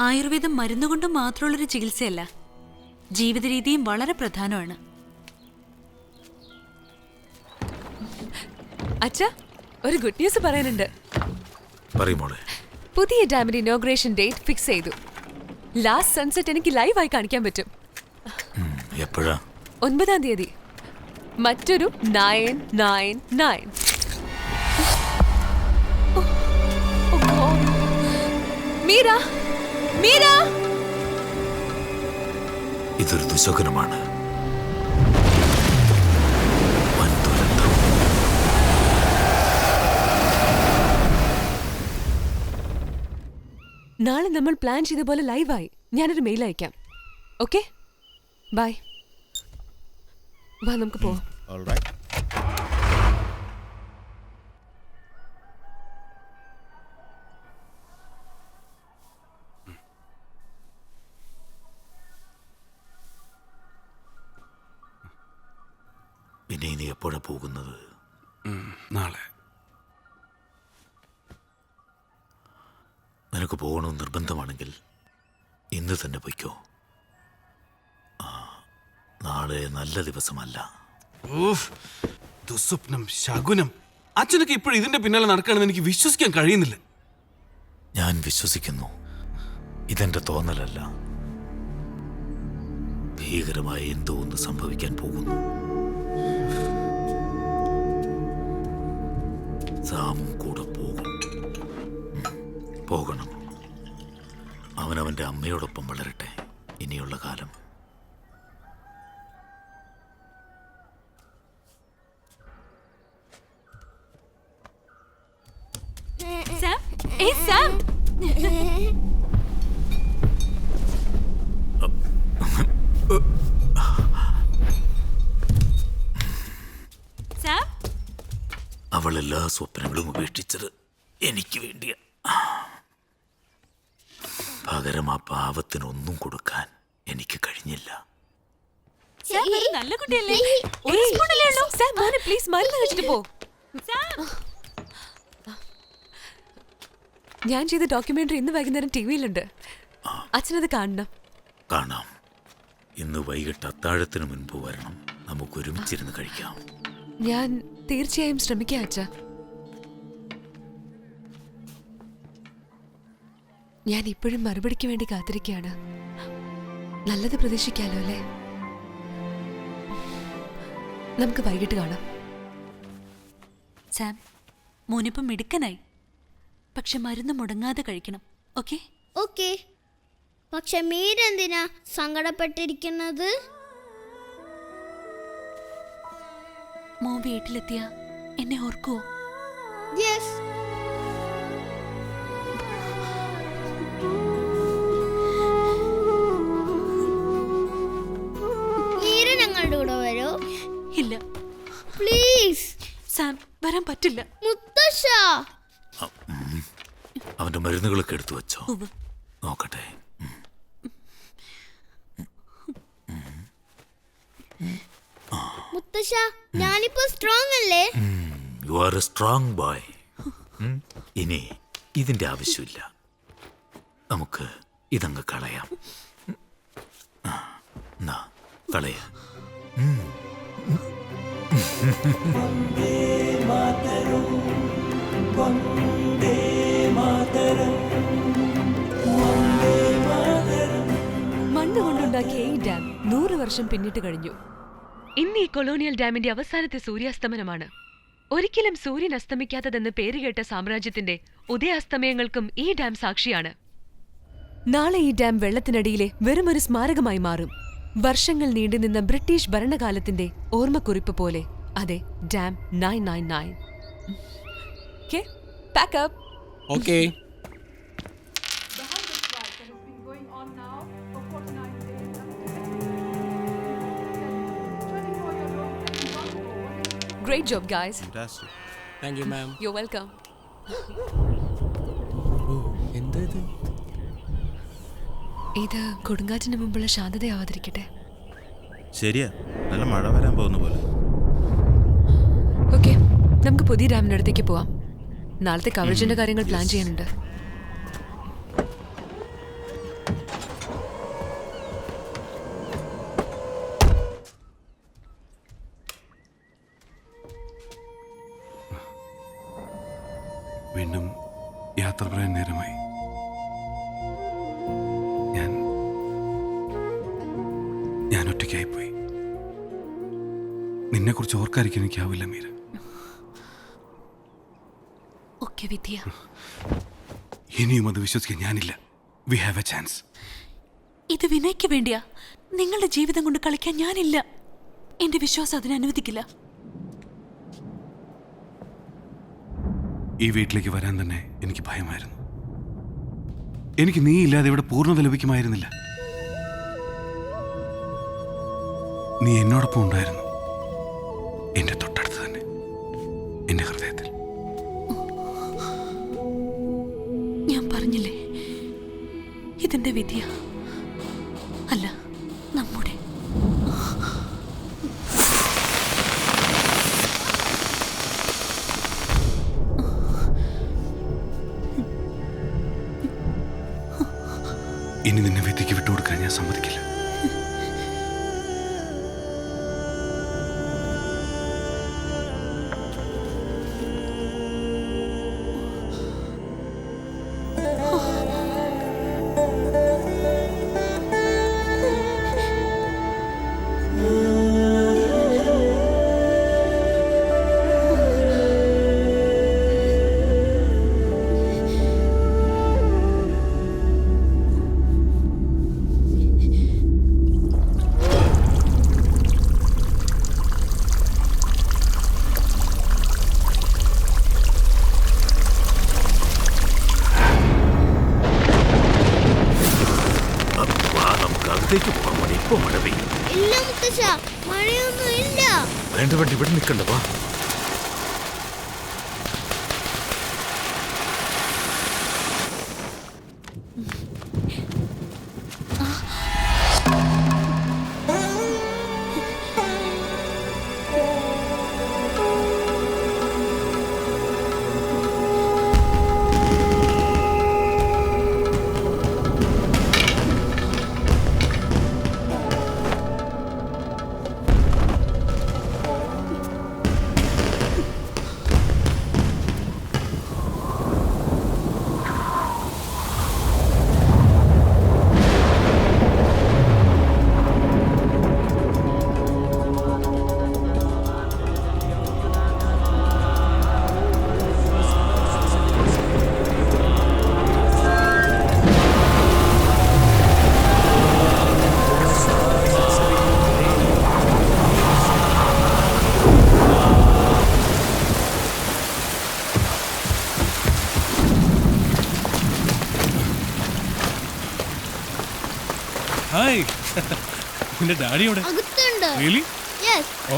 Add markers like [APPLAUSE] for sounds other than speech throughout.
ആയുർവേദം മരുന്നുകൊണ്ട് മാത്രമുള്ളൊരു ചികിത്സയല്ല ജീവിത രീതിയും വളരെ പ്രധാനമാണ്. അച്ഛാ ഒരു ഗുഡ് ന്യൂസ് പറയാനുണ്ട്. പറയുമോളെ പുതിയ ഡാമിന്റെ ഇനോഗ്രേഷൻ ഡേറ്റ് ഫിക്സ് ചെയ്തു. ലാസ്റ്റ് സൺസെറ്റ് എനിക്ക് ലൈവായി കാണിക്കാൻ പറ്റും. എപ്പോഴാ? ഒൻപതാം തീയതി. മറ്റൊരു nine nine nine Meera Meera! ഇതൊരു ദുശകനമാണ് നാളെ നമ്മൾ പ്ലാൻ ചെയ്ത പോലെ ലൈവായി. ഞാനൊരു മെയിൽ അയക്കാം. ഓക്കെ? ബൈ. വാ നമുക്ക് പോവാം. All right. പിന്നെ ഇനി എപ്പോഴാ പോകുന്നത്? നാളെ. നിനക്ക് പോകണമെന്ന് നിർബന്ധമാണെങ്കിൽ ഇന്ന് തന്നെ പൊയ്ക്കോ. നാളെ നല്ല ദിവസമല്ല. ദുസ്വപ്നം ശകുനം. അച്ഛനൊക്കെ ഇപ്പോഴും ഇതിന്റെ പിന്നാലെ നടക്കണമെന്ന് എനിക്ക് വിശ്വസിക്കാൻ കഴിയുന്നില്ല. ഞാൻ വിശ്വസിക്കുന്നു. ഇതെന്റെ തോന്നലല്ല. ഭീകരമായ എന്തോ ഒന്ന് സംഭവിക്കാൻ പോകുന്നു. സാമും കൂടെ പോകും. പോകണം. അവനവന്റെ അമ്മയോടൊപ്പം വളരട്ടെ. ഇനിയുള്ള കാലം. സാം ഏയ് സാം സാം അവൾ എല്ലാ സ്വപ്നങ്ങളും ഉപേക്ഷിച്ചത് എനിക്ക് വേണ്ടിയാ. പകരം ആ പാവത്തിനൊന്നും കൊടുക്കാൻ എനിക്ക് കഴിഞ്ഞില്ല. നല്ല കുട്ടിയല്ലേ? ഒരു സ്പൂണല്ലേ ഉള്ളൂ? സാം മോനെ പ്ലീസ് മരുന്ന് കഴിച്ചിട്ട് പോ. ഞാൻ ചെയ്ത ഡോക്യുമെന്ററി ഇന്ന് വൈകുന്നേരം ടി വിയിലുണ്ട്. അച്ഛനത് കാണണം. കാണാം. ഇന്ന് വൈകിട്ട് അത്താഴത്തിന് മുൻപ് വരണം. നമുക്ക് ഒരുമിച്ചിരുന്ന് കഴിക്കാം. ഞാൻ തീർച്ചയായും ശ്രമിക്കാം അച്ഛ. ഞാൻ ഇപ്പോഴും മറുപടിക്ക് വേണ്ടി കാത്തിരിക്കുകയാണ്. നല്ലത് പ്രതീക്ഷിക്കാലോ അല്ലേ? നമുക്ക് വൈകിട്ട് കാണാം. സാം മോനിപ്പം മിടുക്കനായി. പക്ഷെ മരുന്ന് മുടങ്ങാതെ കഴിക്കണം ഓക്കെ? ഓക്കെ. പക്ഷെ മീരെന്തിനാ സങ്കടപ്പെട്ടിരിക്കുന്നത്? മോൻ വീട്ടിലെത്തിയ എന്നെ ഓർക്കോ? ഞങ്ങളുടെ കൂടെ വരോ. ഇല്ല. പ്ലീസ് സാം വരാൻ പറ്റില്ല. മുത്തശ്ശ. അവന്റെ മരുന്നുകളൊക്കെ എടുത്തു വെച്ചോ. നോക്കട്ടെ. മുത്തശ്ശ ഞാനിപ്പോ സ്ട്രോങ് അല്ലേ? You are a strong boy ഇനി ഇതിന്റെ ആവശ്യമില്ല. നമുക്ക് ഇതങ്ങ് കളയാം. എന്നാ കളയ. മണ്ണ് കൊണ്ടുണ്ടാക്കിയ ഈ ഡാം നൂറ് വർഷം പിന്നിട്ട് കഴിഞ്ഞു. ഇന്ന് ഈ കൊളോണിയൽ ഡാമിന്റെ അവസാനത്തെ സൂര്യാസ്തമനമാണ്. ഒരിക്കലും സൂര്യൻ അസ്തമിക്കാത്തതെന്ന് പേരുകേട്ട സാമ്രാജ്യത്തിന്റെ ഉദയാസ്തമയങ്ങൾക്കും ഈ ഡാം സാക്ഷിയാണ്. നാളെ ഈ ഡാം വെള്ളത്തിനടിയിലെ വെറുമൊരു സ്മാരകമായി മാറും. വർഷങ്ങൾ നീണ്ടുനിന്ന ബ്രിട്ടീഷ് ഭരണകാലത്തിന്റെ ഓർമ്മക്കുറിപ്പ് പോലെ. അതെ dam nine nine nine. Pack up okay. Great job, guys. Fantastic. Thank you ma'am you welcome എന്താ ഇത്? ഇത് കൊടുങ്കാറ്റിന് മുമ്പുള്ള ശാന്തതയാവാതിരിക്കട്ടെ. ശരിയാ. നല്ല മഴ വരാൻ പോകുന്ന പോലെ. ഓക്കെ നമുക്ക് പുതിയ ഡാമിനടുത്തേക്ക് അടുത്തേക്ക് പോവാം. നാളത്തെ കവറേജിന്റെ കാര്യങ്ങൾ പ്ലാൻ ചെയ്യാനുണ്ട്. നേരമായി. ഞാൻ ഞാൻ ഒറ്റയ്ക്കായി പോയി. നിന്നെക്കുറിച്ച് ഓർക്കാതിരിക്കാൻ എനിക്കാവില്ല മീര. ഇനിയും അത് വിശ്വസിക്കാൻ ഞാനില്ല. വി ഹാവ് എ ചാൻസ് ഇത് വിനയ്ക്ക് വേണ്ടിയാ. നിങ്ങളുടെ ജീവിതം കൊണ്ട് കളിക്കാൻ ഞാനില്ല. എന്റെ വിശ്വാസം അതിനെ അനുവദിക്കില്ല. ഈ വീട്ടിലേക്ക് വരാൻ തന്നെ എനിക്ക് ഭയമായിരുന്നു. എനിക്ക് നീ ഇല്ലാതെ ഇവിടെ പൂർണത ലഭിക്കുമായിരുന്നില്ല. നീ എന്നോടൊപ്പം ഉണ്ടായിരുന്നു. എന്റെ തൊട്ടടുത്ത് തന്നെ. എന്റെ ഹൃദയത്തിൽ. ഞാൻ പറഞ്ഞില്ലേ? ഇതെന്റെ വിധിയ? അല്ല. നിന്റെ ഡാഡിയോടെ? അകത്തുണ്ട്. റിയലി യെസ് ഓ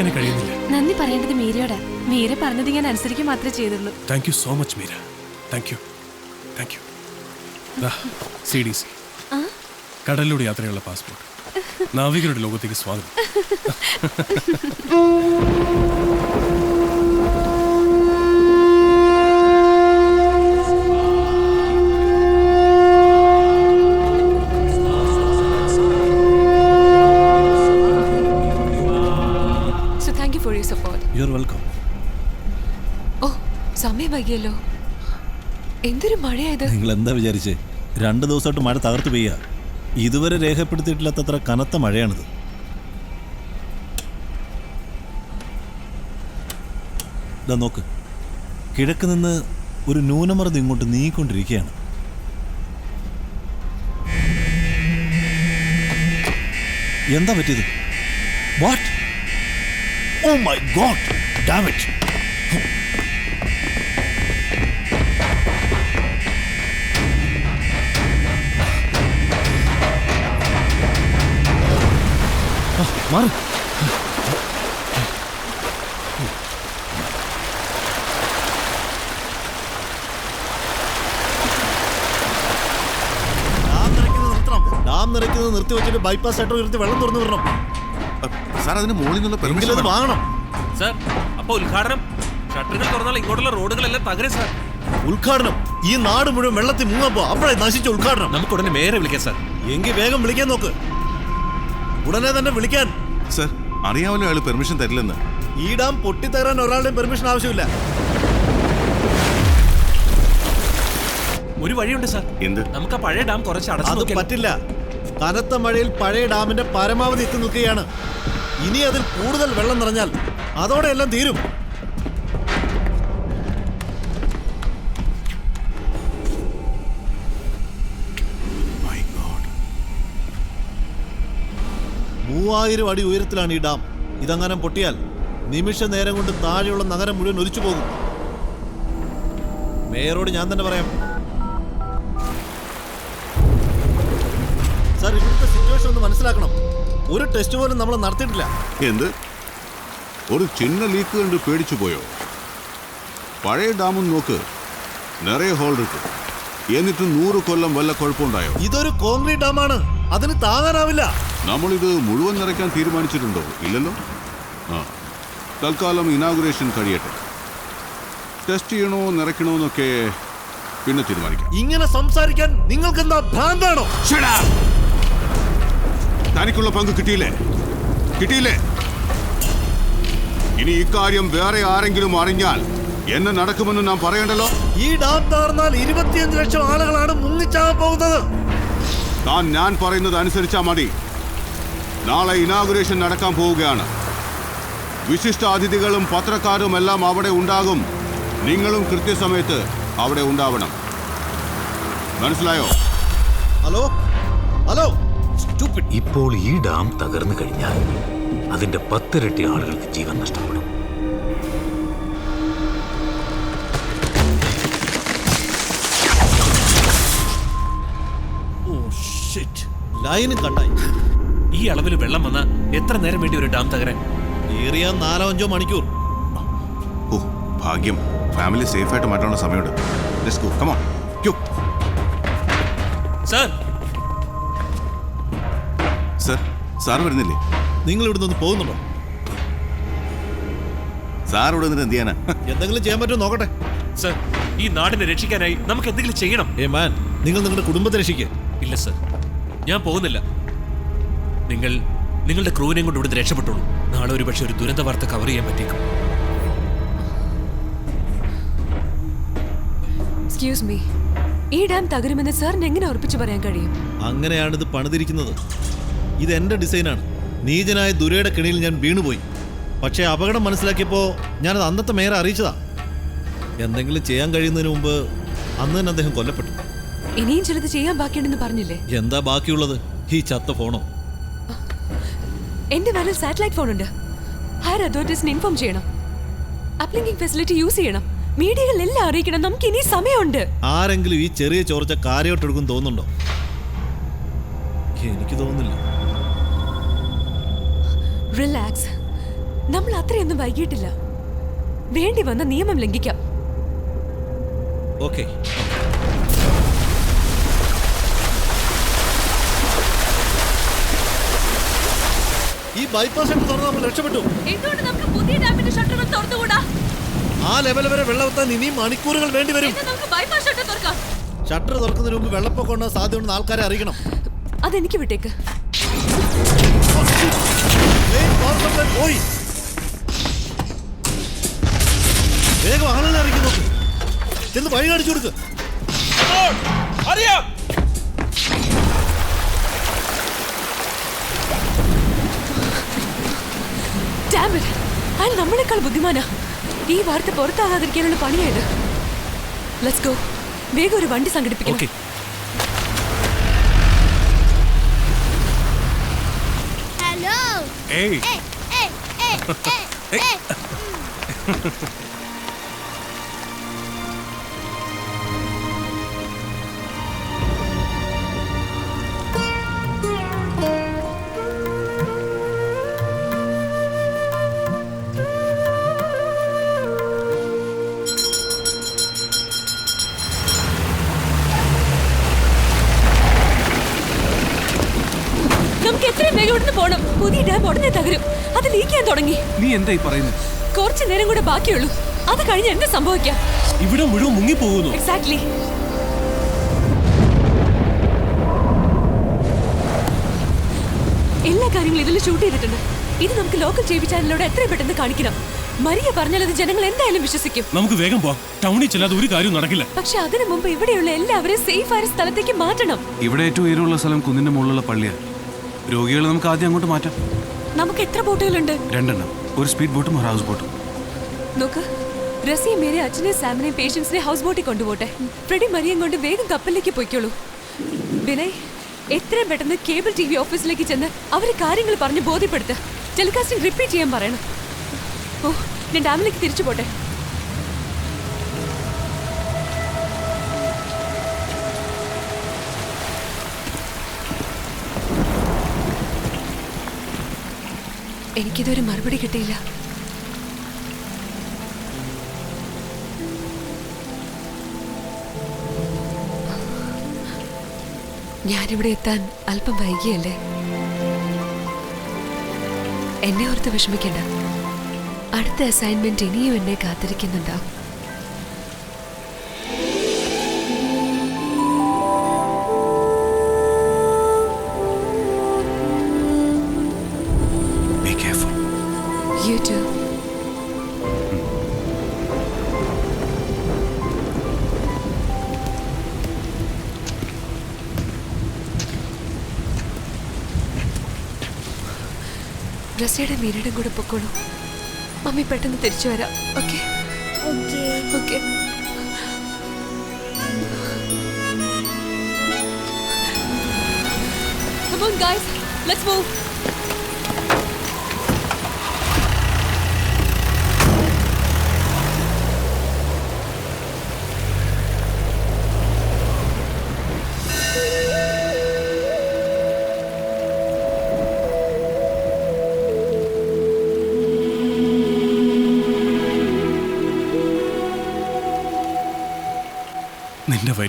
വിശ്വസിക്കാനേ കഴിയുന്നില്ല. നന്ദി പറയേണ്ടത് മീരയോടാ. മീര പറഞ്ഞത് ഞാൻ അനുസരിക്കുക മാത്രമേ ചെയ്തുള്ളൂ. Thank you so much Meera. Thank you thank you C D C. കടലിലൂടെ യാത്രയുള്ള പാസ്പോർട്ട്. നാവികരുടെ ലോകത്തേക്ക് സ്വാഗതം. [LAUGHS] വൈകിയല്ലോ. എന്തൊരു മഴയായത്? നിങ്ങൾ എന്താ വിചാരിച്ചേ? രണ്ട് ദിവസമായിട്ട് മഴ തകർത്ത് പെയ്യുക ഇതുവരെ രേഖപ്പെടുത്തിയിട്ടില്ലാത്തത്ര കനത്ത മഴയാണിത്. ഇതാ നോക്ക്. കിഴക്ക് നിന്ന് ഒരു ന്യൂനമർദ്ദം ഇങ്ങോട്ട് നീങ്ങിക്കൊണ്ടിരിക്കുകയാണ്. എന്താ പറ്റിയത്? What oh my god damage മാറി. ഡാം നിറയ്ക്കുന്നത് നിർത്തി വെച്ചിട്ട് ബൈപ്പാസ് ഷട്ടർ ഉയർത്തി വെള്ളം തുറന്നു വിടണം. സാർ അതിന് മുകളിൽ നിന്നുള്ള പെർമിഷൻ അത് വാങ്ങണം. സാർ അപ്പൊ ഉദ്ഘാടനം. ഷട്ടറുകൾ തുറന്നാൽ ഇങ്ങോട്ടുള്ള റോഡുകളെല്ലാം തകരും സാർ. ഉദ്ഘാടനം. ഈ നാട് മുഴുവൻ വെള്ളത്തിൽ മുങ്ങപ്പോ അപ്പോഴേ നശിച്ച ഉദ്ഘാടനം. നമുക്ക് ഉടനെ മേരെ വിളിക്കാം സാർ. എങ്കിൽ വേഗം വിളിക്കാൻ നോക്ക്. ഉടനെ തന്നെ വിളിക്കാൻ. സർ അറിയാമല്ലോ അയാൾ പെർമിഷൻ തരില്ലെന്ന്. ഈ ഡാം പൊട്ടിത്തകരാൻ ഒരാളുടെയും പെർമിഷൻ ആവശ്യമില്ല. ഒരു വഴിയുണ്ട് സാർ. എന്ത്? നമുക്ക് ആ പഴയ ഡാം കുറച്ച് അടച്ചു അത് നോക്കിയാലോ? പറ്റില്ല. കനത്ത മഴയിൽ പഴയ ഡാമിന്റെ പരമാവധി എത്തി നിൽക്കുകയാണ്. ഇനി അതിൽ കൂടുതൽ വെള്ളം നിറഞ്ഞാൽ അതോടെ എല്ലാം തീരും. മൂവായിരം അടി ഉയരത്തിലാണ് ഈ ഡാം. ഇതങ്ങനെ പൊട്ടിയാൽ നിമിഷ നേരം കൊണ്ട് താഴെയുള്ള നഗരം മുഴുവൻ ഒലിച്ചു പോകും. മേയറോട് ഞാൻ തന്നെ പറയാം. സാർ ഇവിടുത്തെ സിറ്റുവേഷൻ ഒന്ന് മനസ്സിലാക്കണം. ഒരു ടെസ്റ്റ് പോലും നമ്മൾ നടത്തിയിട്ടില്ല. എന്ത്? ഒരു ചിന്ന ലീക്ക് കണ്ട് പേടിച്ചു പോയോ? പഴയ ഡാമും നോക്ക്. നിറയെ ഹോൾ ഇട്ടു. എന്നിട്ട് നൂറ് കൊല്ലം വല്ല കുഴപ്പമുണ്ടായോ? ഇതൊരു കോൺക്രീറ്റ് ഡാമാണ്. അതിന് താങ്ങാനാവില്ല. നമ്മളിത് മുഴുവൻ നിറയ്ക്കാൻ തീരുമാനിച്ചിട്ടുണ്ടോ? ഇല്ലല്ലോ? ആ. തൽക്കാലം ഇനാഗുറേഷൻ കഴിയട്ടെ. ടെസ്റ്റ് ചെയ്യണോ നിറയ്ക്കണോ എന്നൊക്കെ പിന്നെ തീരുമാനിക്കാം. ഇങ്ങനെ സംസാരിക്കാൻ നിങ്ങൾക്ക് എന്താ ഭ്രാന്താണോ തനിക്കുള്ള പങ്ക് കിട്ടിയില്ലേ? കിട്ടിയില്ലേ? ഇനി ഇക്കാര്യം വേറെ ആരെങ്കിലും അറിഞ്ഞാൽ എന്നെ നടക്കുമെന്ന് നാം പറയണ്ടല്ലോ? ഈ ഡാം താർന്നാൽ ഇരുപത്തിയഞ്ച് ലക്ഷം ആളുകളാണ് മുങ്ങിച്ചാകാൻ പോകുന്നത്. താൻ ഞാൻ പറയുന്നത് അനുസരിച്ചാ മതി. നാളെ ഇനാഗുറേഷൻ നടക്കാൻ പോവുകയാണ്. വിശിഷ്ട അതിഥികളും പത്രക്കാരും എല്ലാം അവിടെ ഉണ്ടാകും. നിങ്ങളും കൃത്യസമയത്ത് അവിടെ ഉണ്ടാവണം. മനസ്സിലായോ? ഹലോ? ഹലോ? ഇപ്പോൾ ഈ ഡാം തകർന്നു കഴിഞ്ഞാൽ അതിന്റെ പത്തിരട്ടി ആളുകൾക്ക് ജീവൻ നഷ്ടപ്പെടും. ലൈന് കട്ടായി. ഈ അളവിൽ വെള്ളം വന്നാൽ എത്ര നേരം വേണ്ടി ഒരു ഡാം തകരാൻ? ഏറിയ നാലോ അഞ്ചോ മണിക്കൂർ. ഓ ഭാഗ്യം. ഫാമിലി സേഫ് ആയിട്ട് മാറ്റാനുള്ള സമയമുണ്ട്. ലെറ്റ്സ് ഗോ കമോൺ ക്യൂ സാർ. സർ സാർ വരുന്നില്ലേ? നിങ്ങൾ ഇവിടെ നിന്ന് പോകുന്നുണ്ടോ? സാർ ഇവിടെ നിന്ന് എന്ത് ചെയ്യാനാ? എന്തെങ്കിലും ചെയ്യാൻ പറ്റുമോ നോക്കട്ടെ. സർ ഈ നാടിനെ രക്ഷിക്കാനായി നമുക്ക് എന്തെങ്കിലും ചെയ്യണം. ഏ മാൻ നിങ്ങൾ നിങ്ങളുടെ കുടുംബത്തെ രക്ഷിക്കുക ഇല്ല സർ. ഞാൻ പോകുന്നില്ല. നിങ്ങൾ നിങ്ങളുടെ ക്രൂവിനെയും കൊണ്ട് ഇവിടുന്ന് രക്ഷപ്പെട്ടോളൂ. നാളെ ഒരു പക്ഷേ ഒരു ദുരന്ത വാർത്ത കവർ ചെയ്യാൻ പറ്റിയേക്കും. എക്സ്ക്യൂസ് മീ ഈ ഡാം തകരുമെന്ന് സാറിന് എങ്ങനെ ഉറപ്പിച്ചു പറയാൻ കഴിയും? അങ്ങനെയാണ് ഇത് പണിതിരിക്കുന്നത്. ഇത് എന്റെ ഡിസൈനാണ് നീചനായ ദുരയുടെ കിണിയിൽ ഞാൻ വീണുപോയി. പക്ഷേ അപകടം മനസ്സിലാക്കിയപ്പോൾ ഞാനത് അന്നത്തെ മേയറെ അറിയിച്ചതാ. എന്തെങ്കിലും ചെയ്യാൻ കഴിയുന്നതിന് മുമ്പ് അന്ന് തന്നെ അദ്ദേഹം കൊല്ലപ്പെട്ടു. ഇനിയും ചിലത് ചെയ്യാൻ ബാക്കിയുണ്ടെന്ന് പറഞ്ഞില്ലേ? എന്താ ബാക്കിയുള്ളത്? ഈ ചത്ത ഫോണോ? എന്റെ വേലിൽ സാറ്റലൈറ്റ് ഫോൺ ഉണ്ട് ഹയർ അതോറിറ്റീസിന് ഇൻഫോം ചെയ്യണം. അപ്ലിങ്കിങ് ഫെസിലിറ്റി യൂസ് ചെയ്യണം. മീഡിയകളിലെല്ലാം അറിയിക്കണം. നമുക്ക് ഇനി സമയമുണ്ട്. ആരെങ്കിലും ഈ ചെറിയ ചോർച്ച കാര്യമായിട്ടെടുക്കും തോന്നുന്നുണ്ടോ? എനിക്ക് തോന്നുന്നില്ല. റിലാക്സ് നമ്മൾ അത്രയൊന്നും വൈകിട്ടില്ല വേണ്ടി വന്ന നിയമം ലംഘിക്കാം. ഓക്കെ ഈ ബൈപ്പാസ് ഷട്ടർ തുറന്ന് നമ്മൾ രക്ഷപ്പെട്ടു. എന്തുകൊണ്ട് നമുക്ക് പുതിയ ഡാമിന്റെ ഷട്ടറുകൾ തുറന്നുകൂടാ? ആ ലെവൽ വരെ വെള്ളമെത്താൻ ഇനിയും മണിക്കൂറുകൾ വേണ്ടി വരും. നമുക്ക് ബൈപ്പാസ് ഷട്ടർ തുറക്കാം. ഷട്ടർ തുറക്കുന്നതിന് മുമ്പ് വെള്ളപ്പൊക്കം ഉണ്ടാകാൻ സാധ്യതയുണ്ടെന്ന് ആൾക്കാരെ അറിയിക്കണം. അതെനിക്ക് വിട്ടേക്ക്. പോയി. വേഗം ആളെ അറിയിക്കുന്നു നോക്ക്. ചെന്ന് വഴി കാണിച്ചു കൊടുക്ക്. അറിയാം. അയാൾ നമ്മളെക്കാൾ ബുദ്ധിമാനാ. ഈ വാർത്ത പുറത്താകാതിരിക്കാനുള്ള പണിയായത് ലെറ്റ്സ് ഗോ വേഗം ഒരു വണ്ടി സംഘടിപ്പിക്കണം. ഓക്കെ ഹലോ ഏയ് ഏയ് ഏയ് ഏയ് ഏ വേഗം ഇവിടുന്ന് പോണം. പുതിയ ഡാം ഉടനെ തകരും. അത് ലീക്ക് ചെയ്യാൻ തുടങ്ങി. നീ എന്തായി പറയുന്നത് കുറച്ചു നേരം കൂടെ ബാക്കിയുള്ളൂ. അത് കഴിഞ്ഞ് എന്ത് സംഭവിക്കാം? ഇവിടെ മുഴുവൻ മുങ്ങിപ്പോകുന്നു. എക്സാക്ട്ലി എല്ലാ കാര്യങ്ങളും ഇതിൽ ഷൂട്ട് ചെയ്തിട്ടുണ്ട്. ഇത് നമുക്ക് ലോക്കൽ ടി വി ചാനലിലൂടെ എത്രയും പെട്ടെന്ന് കാണിക്കണം. മരിയ പറഞ്ഞാൽ അത് ജനങ്ങൾ എന്തായാലും വിശ്വസിക്കും. നമുക്ക് വേഗം പോവാം. ടൗണിൽ ചെല്ലാതെ ഒരു കാര്യവും നടക്കില്ല. പക്ഷെ അതിനു മുമ്പ് ഇവിടെയുള്ള എല്ലാവരെയും സേഫ് ആയ സ്ഥലത്തേക്ക് മാറ്റണം. ഇവിടെ ഏറ്റവും ഉയരമുള്ള സ്ഥലം കുന്നിന്റെ മുകളിലുള്ള പള്ളിയാണ് രോഗികളെ നമുക്ക് ആദ്യം അങ്ങോട്ട് മാറ്റാം. നമുക്ക് എത്ര ബോട്ടുകളുണ്ട്? രണ്ടെണ്ണം. ഒരു സ്പീഡ് ബോട്ടും ഒരു ഹൗസ് ബോട്ടും. നോക്ക് റസിയ മേരെ അച്ഛനെ സാമിനെ പേഷ്യൻസിനെ ഹൗസ് ബോട്ടിൽ കൊണ്ടുപോട്ടെ. ഫ്രെഡി മരിയം കൊണ്ട് വേഗം കപ്പലിലേക്ക് പോയിക്കോളൂ. വിനയ് എത്രയും പെട്ടെന്ന് കേബിൾ ടി വി ഓഫീസിലേക്ക് ചെന്ന് അവരെ കാര്യങ്ങൾ പറഞ്ഞ് ബോധ്യപ്പെടുത്ത്. ടെലികാസ്റ്റിംഗ് റിപ്പീറ്റ് ചെയ്യാൻ പറയണം. ഓ ഞാൻ ഡാമിലേക്ക് തിരിച്ചു പോട്ടെ. എനിക്കിതൊരു മറുപടി കിട്ടിയില്ല. ഞാനിവിടെ എത്താൻ അല്പം വൈകിയല്ലേ? എന്നെ ഓർത്ത് വിഷമിക്കണ്ട. അടുത്ത അസൈൻമെന്റ് ഇനിയും എന്നെ കാത്തിരിക്കുന്നുണ്ടാവും റസിയുടെ മീരയുടെ കൂടെ പൊക്കോളൂ. മമ്മി പെട്ടെന്ന് തിരിച്ചു വരാം. Okay? Okay. Okay. Come on, guys. Let's move.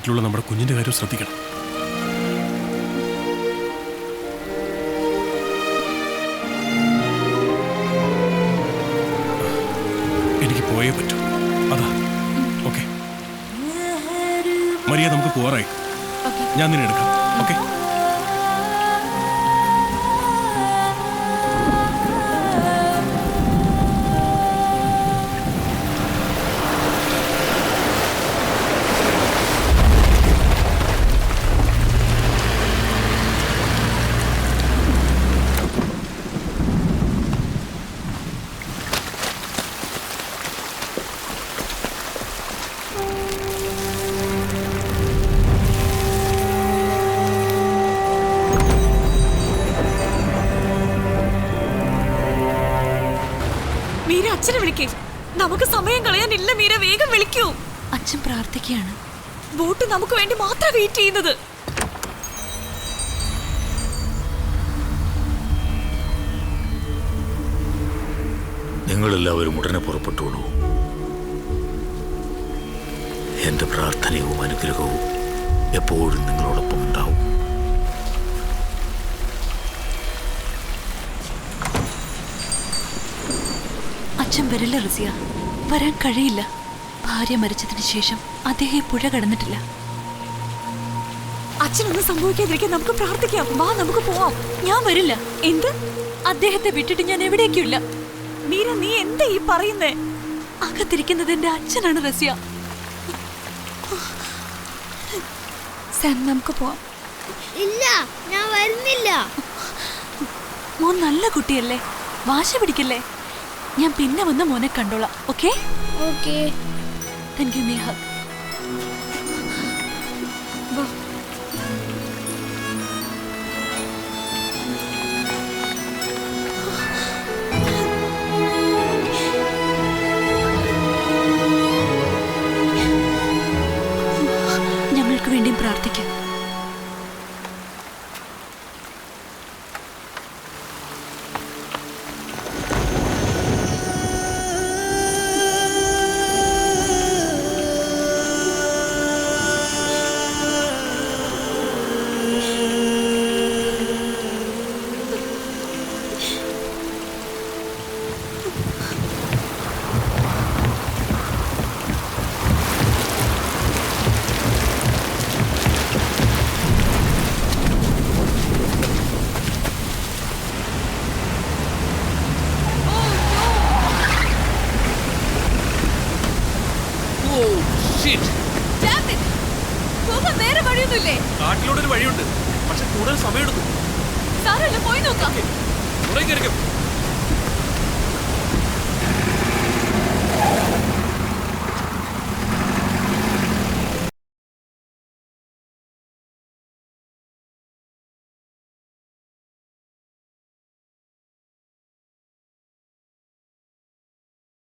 വയറ്റിലുള്ള നമ്മുടെ കുഞ്ഞിന്റെ കാര്യം ശ്രദ്ധിക്കണം. എനിക്ക് പോയേ പറ്റൂ. അതാ. ഓക്കെ. മരിയ നമുക്ക് പോറായി ഞാൻ നിന്നെ എടുക്കാം. ഓക്കെ. അച്ഛനെ വിളിക്കേ. നമുക്ക് സമയം കളയാനില്ല മീര. വേഗം വിളിക്കൂ. അച്ഛൻ പ്രാർത്ഥിക്കുകയാണ്. ബോട്ട് നമുക്ക് വേണ്ടി മാത്രം വെയിറ്റ് ചെയ്യുന്നത്. നിങ്ങളെല്ലാവരും ഉടനെ പുറപ്പെട്ടുള്ളൂ എന്റെ പ്രാർത്ഥനയും അനുഗ്രഹവും എപ്പോഴും നിങ്ങളോടൊപ്പം ഉണ്ടാവും. വരില്ല റസിയ. വരാൻ കഴിയില്ല. ഭാര്യ മരിച്ചതിന് ശേഷം അദ്ദേഹം ഈ പുഴ കടന്നിട്ടില്ല. അച്ഛനൊന്നും സംഭവിക്കാതിരിക്കാൻ നമുക്ക് പ്രാർത്ഥിക്കാം. വാ നമുക്ക് പോവാം. ഞാൻ വരില്ല. എന്ത്? അദ്ദേഹത്തെ വിട്ടിട്ട് ഞാൻ എവിടേക്കില്ല മീര നീ എന്താ ഈ പറയുന്നേ? അകത്തിരിക്കുന്നത് എന്റെ അച്ഛനാണ് റസിയ. സാം നമുക്ക് പോവാം. ഇല്ല ഞാൻ വരുന്നില്ല. മോൻ നല്ല കുട്ടിയല്ലേ? വാശ പിടിക്കല്ലേ? ഞാൻ പിന്നെ വന്ന് മോനെ കണ്ടോളാം ഓക്കെ? ഓക്കേ. താങ്ക് യു ഞങ്ങൾക്ക് വേണ്ടിയും പ്രാർത്ഥിക്കാം.